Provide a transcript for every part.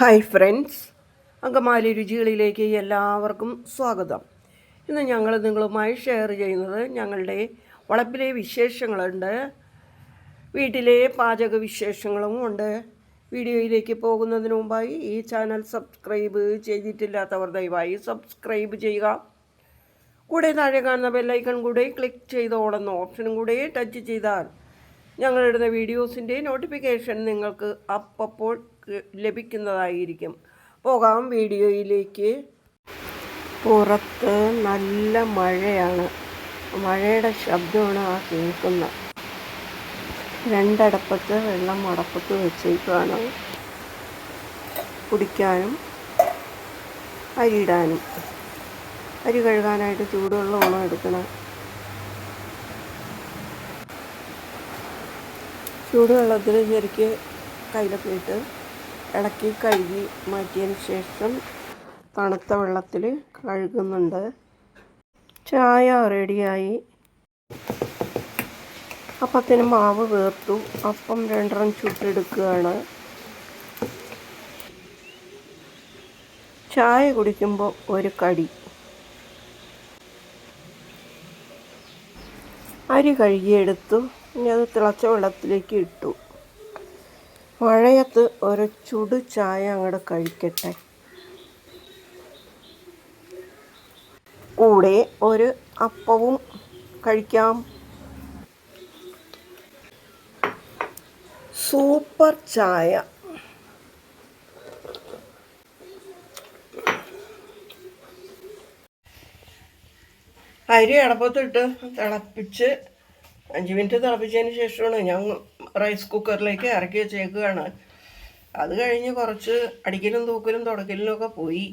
Hi friends Angamaly രുചികളിലേക്ക് എല്ലാവർക്കും സ്വാഗതം. ഇന്ന് ഞങ്ങൾ നിങ്ങളുമായി ഷെയർ ചെയ്യുന്നത് ഞങ്ങളുടെ വളപ്പിലെ വിശേഷങ്ങളുണ്ട്. വീട്ടിലെ പാചക വിശേഷങ്ങളും ഉണ്ട്. വീഡിയോയിലേക്ക് പോകുന്നതിന് മുമ്പായി ഈ ചാനൽ സബ്സ്ക്രൈബ് ചെയ്തിട്ടില്ലാത്തവർ ദയവായി സബ്സ്ക്രൈബ് ചെയ്യുക. കൂടെ താഴെ കാണുന്ന ബെല്ലൈക്കൺ കൂടെ ക്ലിക്ക് ചെയ്ത് ഓടുന്ന ഓപ്ഷനും കൂടെ ടച്ച് ചെയ്താൽ ഞങ്ങളിടുന്ന വീഡിയോസിന്റെ നോട്ടിഫിക്കേഷൻ നിങ്ങൾക്ക് അപ്പോൾ ലഭിക്കുന്നതായിരിക്കും. പോകാം വീഡിയോയിലേക്ക്. പുറത്ത് നല്ല മഴയാണ്. മഴയുടെ ശബ്ദമാണ് ആ കേൾക്കുന്നത്. രണ്ടടപ്പത്ത് വെള്ളം അടപ്പത്ത് വെച്ചേക്കാണ് കുടിക്കാനും അരിയിടാനും. അരി കഴുകാനായിട്ട് ചൂടുവെള്ളമാണ് എടുക്കണം? ചൂടുവെള്ളത്തിൽ ശരിക്ക് കയ്യിലൊക്കെ ഇട്ട് ഇളക്കി കഴുകി മാറ്റിയതിന് ശേഷം തണുത്ത വെള്ളത്തിൽ കഴുകുന്നുണ്ട്. ചായ റെഡിയായി. അപ്പത്തിന് മാവ് വേർത്തു. അപ്പം രണ്ടെണ്ണം ചുട്ടെടുക്കുകയാണ്. ചായ കുടിക്കുമ്പോൾ ഒരു കടി. അരി കഴുകിയെടുത്തു. ഇനി അത് തിളച്ച വെള്ളത്തിലേക്ക് ഇട്ടു. മഴയത്ത് ഒരു ചുടു ചായ അങ്ങോട്ട് കഴിക്കട്ടെ. കൂടെ ഒരു അപ്പവും കഴിക്കാം. സൂപ്പർ ചായ. അരി അടപ്പത്തിട്ട് തിളപ്പിച്ച് അഞ്ച് മിനിറ്റ് തിളപ്പിച്ചതിന് ശേഷമാണ് ഞാൻ റൈസ് കുക്കറിലേക്ക് ഇറക്കി വെച്ചേക്കുകയാണ്. അത് കഴിഞ്ഞ് കുറച്ച് അടിക്കലും തൂക്കലും തുടക്കലിനും ഒക്കെ പോയി.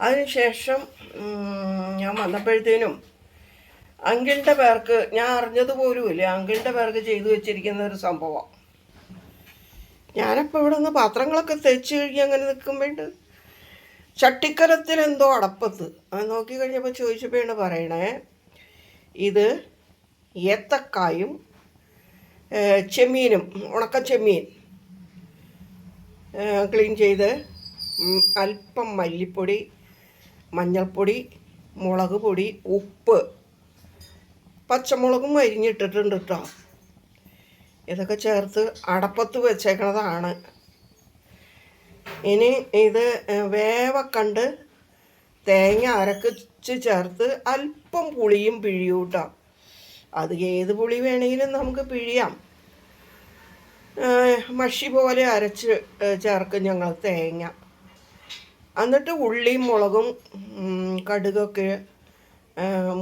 അതിനുശേഷം ശേഷം ഞാൻ വന്നപ്പോഴത്തേനും അങ്കിളിന്റെ പേർക്ക് ഞാൻ അറിഞ്ഞത് പോലുമില്ല. അങ്കിളിന്റെ പേർക്ക് ചെയ്തു വെച്ചിരിക്കുന്ന ഒരു സംഭവം. ഞാനപ്പോൾ ഇവിടെ നിന്ന് പാത്രങ്ങളൊക്കെ തേച്ച് കഴുകി അങ്ങനെ നിൽക്കുമ്പോണ്ട് ചട്ടിക്കലത്തിൽ എന്തോ അടപ്പത്ത്. അത് നോക്കി കഴിഞ്ഞപ്പോൾ ചോദിച്ചപ്പോഴാണ് പറയണേ ഇത് ഏത്തക്കായും ചെമ്മീനും ഉണക്ക ചെമ്മീൻ. ക്ലീൻ ചെയ്ത് അല്പം മല്ലിപ്പൊടി മഞ്ഞൾപ്പൊടി മുളക് പൊടി ഉപ്പ്. പച്ചമുളകും അരിഞ്ഞിട്ടിട്ടുണ്ട് കേട്ടോ ഇതൊക്കെ ചേർത്ത് അടപ്പത്ത് വെച്ചേക്കണതാണ്. ഇനി ഇത് വേവക്കണ്ട് തേങ്ങ അരക്കിച്ച് ചേർത്ത് അല്പം പുളിയും പിഴിയും കേട്ടോ അത് ഏത് പുളി വേണമെങ്കിലും നമുക്ക് പിഴിയാം. മഷി പോലെ അരച്ച് ചേർക്കും ഞങ്ങൾ തേങ്ങ. എന്നിട്ട് ഉള്ളിയും മുളകും കടുകൊക്കെ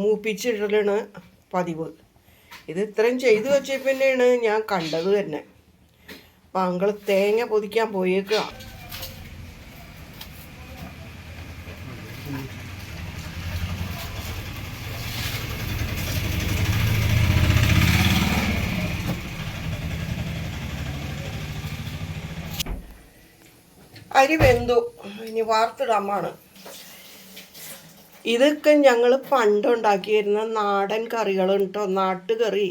മൂപ്പിച്ചിടലാണ് പതിവ്. ഇത് ഇത്രയും ചെയ്തു വെച്ച ഞാൻ കണ്ടത് തന്നെ. അപ്പം അങ്ങൾ തേങ്ങ പൊതിക്കാൻ പോയേക്കുക അരി വെന്തു. ഇനി വാർത്തിടാമാണ്. ഇതൊക്കെ ഞങ്ങൾ പണ്ടുണ്ടാക്കിയിരുന്ന നാടൻ കറികൾ കേട്ടോ നാട്ടുകറി.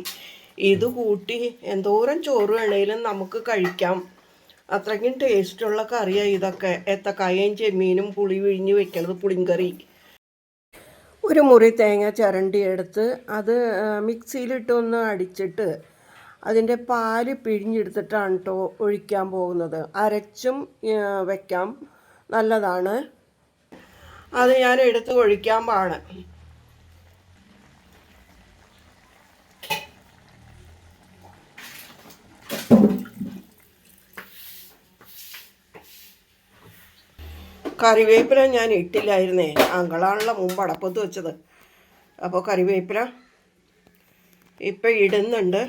ഇത് കൂട്ടി എന്തോരം ചോറ് വേണേലും നമുക്ക് കഴിക്കാം. അത്രയ്ക്കും ടേസ്റ്റുള്ള കറിയാണ് ഇതൊക്കെ. ഏത്തക്കായയും ചെമ്മീനും പുളി വിഴിഞ്ഞ് വെക്കണത് പുളിങ്കറി. ഒരു മുറി തേങ്ങ ചിരണ്ടി എടുത്ത് അത് മിക്സിയിലിട്ടൊന്ന് അടിച്ചിട്ട് അതിന്റെ പാൽ പിഴിഞ്ഞെടുത്തിട്ടാണ് കേട്ടോ ഒഴിക്കാൻ പോകുന്നത്. അരച്ചും വയ്ക്കാം നല്ലതാണ്. അത് ഞാൻ എടുത്ത് ഒഴിക്കാൻ പാണ് കറിവേപ്പില ഞാൻ ഇട്ടില്ലായിരുന്നേ. അങ്കളാണല്ലോ മുമ്പ് അടപ്പത്ത് വെച്ചത്. അപ്പോൾ കറിവേപ്പില ഇപ്പം ഇടുന്നുണ്ട്.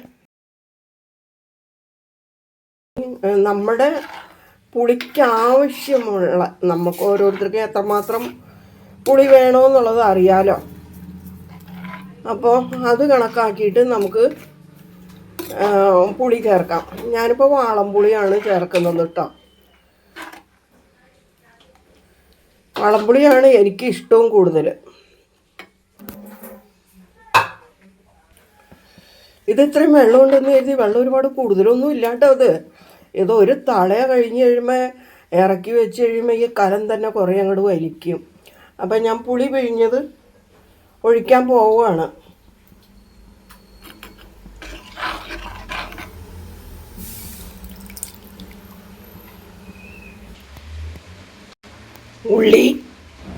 നമ്മുടെ പുളിക്ക് ആവശ്യമുള്ള നമുക്ക് ഓരോരുത്തർക്കും എത്രമാത്രം പുളി വേണമെന്നുള്ളത് അറിയാലോ. അപ്പോൾ അത് കണക്കാക്കിയിട്ട് നമുക്ക് പുളി ചേർക്കാം. ഞാനിപ്പോൾ വാളംപുളിയാണ് ചേർക്കുന്നത് കേട്ടോ വളംപുളിയാണ് എനിക്ക് ഇഷ്ടവും കൂടുതൽ ഇത് ഇത്രയും വെള്ളം ഉണ്ടെന്ന് കരുതി വെള്ളം ഒരുപാട് കൂടുതലൊന്നും ഇല്ലാട്ടോ അത്. ഇത് ഒരു തളയ കഴിഞ്ഞ് കഴിയുമ്പോൾ ഇറക്കി വെച്ച് കഴിയുമ്പോൾ ഈ കലം തന്നെ കുറേ അങ്ങോട്ട് വലിക്കും. അപ്പം ഞാൻ പുളി പിഴിഞ്ഞത് ഒഴിക്കാൻ പോവുകയാണ് ഉള്ളി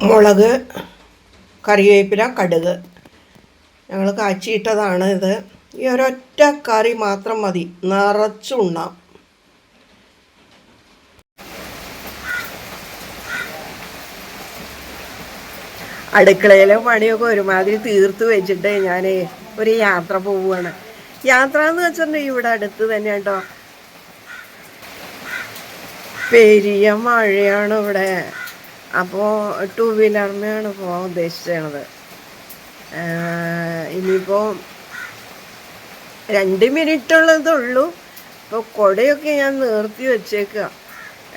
മുളക് കറിവേപ്പില കടുക്. ഞങ്ങൾ കാച്ചിയിട്ടതാണ് ഇത്. ഈ ഒരൊറ്റ കറി മാത്രം മതി. നിറച്ചുണ്ണാം. അടുക്കളയിലെ പണിയൊക്കെ ഒരുമാതിരി തീർത്ത് വെച്ചിട്ട് ഞാൻ ഒരു യാത്ര പോവുകയാണ്. യാത്ര എന്ന് വെച്ചിട്ടുണ്ടെങ്കിൽ ഇവിടെ അടുത്ത് തന്നെ കേട്ടോ പെരിയ മഴയാണ് ഇവിടെ. അപ്പോൾ ടൂ വീലറിനെയാണ് പോകാൻ ഉദ്ദേശിച്ചത്. ഇനിയിപ്പോൾ രണ്ട് മിനിറ്റ് മിനിറ്റുള്ളതുള്ളൂ ഇപ്പോൾ കുടയൊക്കെ ഞാൻ നിർത്തി വെച്ചേക്കുക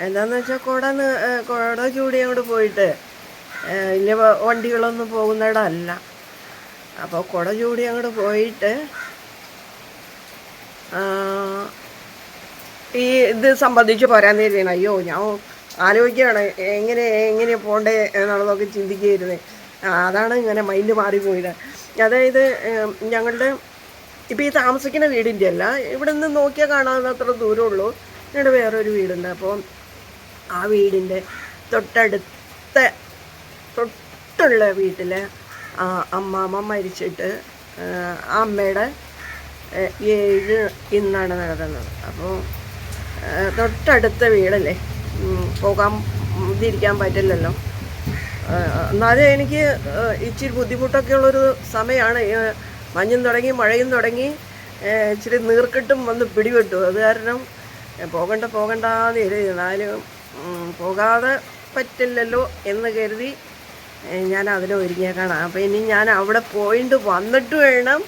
എന്താണെന്ന് വെച്ചാൽ കുട കുട ചൂടി അങ്ങോട്ട് പോയിട്ട് വലിയ വണ്ടികളൊന്നും പോകുന്നിടമല്ല. അപ്പോൾ കുട ചൂടി അങ്ങോട്ട് പോയിട്ട് ഈ ഇത് സംബന്ധിച്ച് പോരാൻ തരുന്നത് അയ്യോ ഞാൻ ആലോചിക്കുകയാണ് എങ്ങനെ എങ്ങനെ പോണ്ടേ എന്നുള്ളതൊക്കെ ചിന്തിക്കുകയായിരുന്നേ. അതാണ് ഇങ്ങനെ മൈൻഡ് മാറിപ്പോയത്. അതായത് ഞങ്ങളുടെ ഇപ്പോൾ ഈ താമസിക്കുന്ന വീടിന്റെ അല്ല ഇവിടെ നിന്ന് നോക്കിയാൽ കാണാവുന്നത്ര ദൂരമുള്ളൂ. ഞങ്ങളുടെ വേറൊരു വീടുണ്ട്. അപ്പോൾ ആ വീടിന്റെ തൊട്ടടുത്ത തൊട്ടുള്ള വീട്ടിൽ ആ അമ്മാമ്മ മരിച്ചിട്ട് അമ്മയുടെ ഏഴ് ഇന്നാണ് നടന്നത്. അപ്പോൾ തൊട്ടടുത്ത വീടല്ലേ? പോകാൻ തിരിക്കാൻ പറ്റില്ലല്ലോ. എന്നാലും എനിക്ക് ഇച്ചിരി ബുദ്ധിമുട്ടൊക്കെ ഉള്ളൊരു സമയമാണ് മഞ്ഞും തുടങ്ങി മഴയും തുടങ്ങി ഇച്ചിരി നീർക്കിട്ടും വന്ന് പിടിപെട്ടു. അത് കാരണം പോകണ്ട പോകണ്ടാന്ന് കരുതി. പോകാതെ പറ്റില്ലല്ലോ എന്ന് കരുതി ഞാൻ അതിൽ ഒരുങ്ങിയേക്കാണ്. അപ്പോൾ ഇനി ഞാൻ അവിടെ പോയിട്ട് വന്നിട്ട് വേണം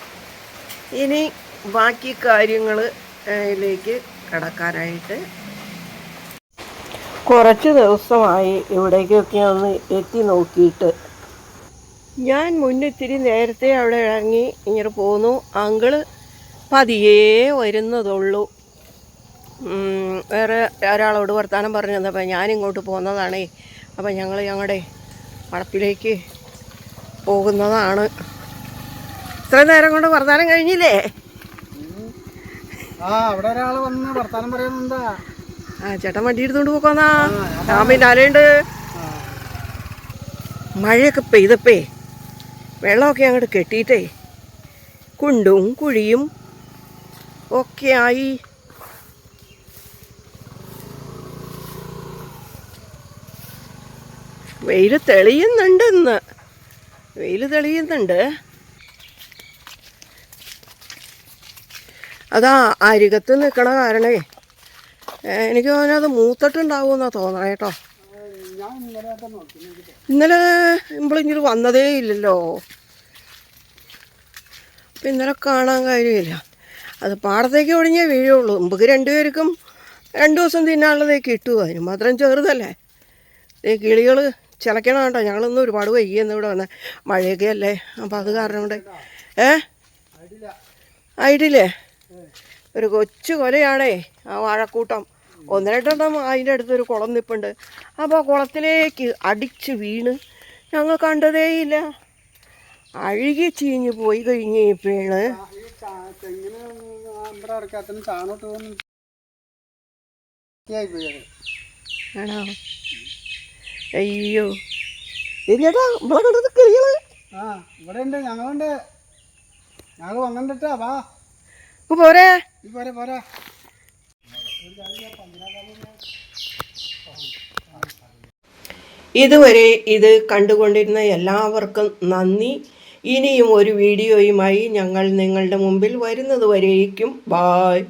ഇനി ബാക്കി കാര്യങ്ങളിലേക്ക് കടക്കാനായിട്ട്. കുറച്ച് ദിവസമായി ഇവിടേക്കൊക്കെ ഒന്ന് എത്തി നോക്കിയിട്ട്. ഞാൻ മുന്നിത്തിരി നേരത്തെ അവിടെ ഇറങ്ങി ഇങ്ങനെ പോന്നു. അങ്കിൾ പതിയേ വരുന്നതുള്ളൂ. വേറെ ഒരാളോട് വർത്താനം പറഞ്ഞു തന്നപ്പോൾ ഞാനിങ്ങോട്ട് പോകുന്നതാണേ അപ്പം ഞങ്ങൾ ഞങ്ങളുടെ വളപ്പിലേക്ക് പോകുന്നതാണ്. ഇത്ര നേരം കൊണ്ട് വർത്താനം കഴിഞ്ഞില്ലേ? ആ അവിടെ വന്ന് വർത്താനം ആ ചേട്ടൻ വണ്ടി എടുത്തുകൊണ്ട് പോക്കോന്നാ. ഞാൻ പിന്നെ ആരെയുണ്ട് മഴയൊക്കെ പെയ്തപ്പേ വെള്ളമൊക്കെ അങ്ങോട്ട് കെട്ടിയിട്ടേ കുണ്ടും കുഴിയും ഒക്കെ ആയി. വെയിൽ തെളിയുന്നുണ്ട് ഇന്ന് വെയിൽ തെളിയുന്നുണ്ട്. അതാ അരികത്ത് നിൽക്കണ കാരണേ. എനിക്ക് തോന്നുന്നത് അത് മൂത്തിട്ടുണ്ടാവുമെന്നാ തോന്നണേ കേട്ടോ. ഇന്നലെ ഇമ്പിളിഞ്ഞിട്ട് വന്നതേ ഇല്ലല്ലോ. അപ്പം ഇന്നലെ കാണാൻ കാര്യമില്ല. അത് പാടത്തേക്ക് ഒഴിഞ്ഞേ വീഴുള്ളൂ. മുമ്പ് രണ്ടുപേർക്കും രണ്ട് ദിവസം തിന്നാനുള്ളതേ കിട്ടുമോ അതിന് മാത്രം ചെറുതല്ലേ. ഈ കിളികൾ ചിലക്കണം കേട്ടോ ഞങ്ങളൊന്നും ഒരുപാട് വൈകിയെന്ന് ഇവിടെ വന്ന മഴയൊക്കെ അല്ലേ അപ്പം അത് കാരണം കൊണ്ട്. ഏ? ആയിട്ടില്ലേ ഒരു കൊച്ചു കൊലയാണേ ആ വാഴക്കൂട്ടം. ഒന്ന് രണ്ടെണ്ണം അതിന്റെ അടുത്തൊരു കുളം നിപ്പുണ്ട്. അപ്പോൾ കുളത്തിലേക്ക് അടിച്ച് വീണ് ഞങ്ങൾ കണ്ടതേയില്ല. അഴുകി ചീഞ്ഞ് പോയി കഴിഞ്ഞപ്പോഴാണ് ഇപ്പോഴാണ്. ആണോ? അയ്യോ. ചേട്ടാ നമ്മളെ കണ്ടത് കിളികൾ. ആ ഇവിടെ ഉണ്ട് ഞങ്ങളുണ്ട്. ഞങ്ങൾ വന്നിട്ടാ വാ. പോരെ? പോരെ പോരാ. ഇതുവരെ ഇത് കണ്ടുകൊണ്ടിരുന്ന എല്ലാവർക്കും നന്ദി. ഇനിയും ഒരു വീഡിയോയുമായി ഞങ്ങൾ നിങ്ങളുടെ മുമ്പിൽ വരുന്നത് വരേക്കും. ബായ്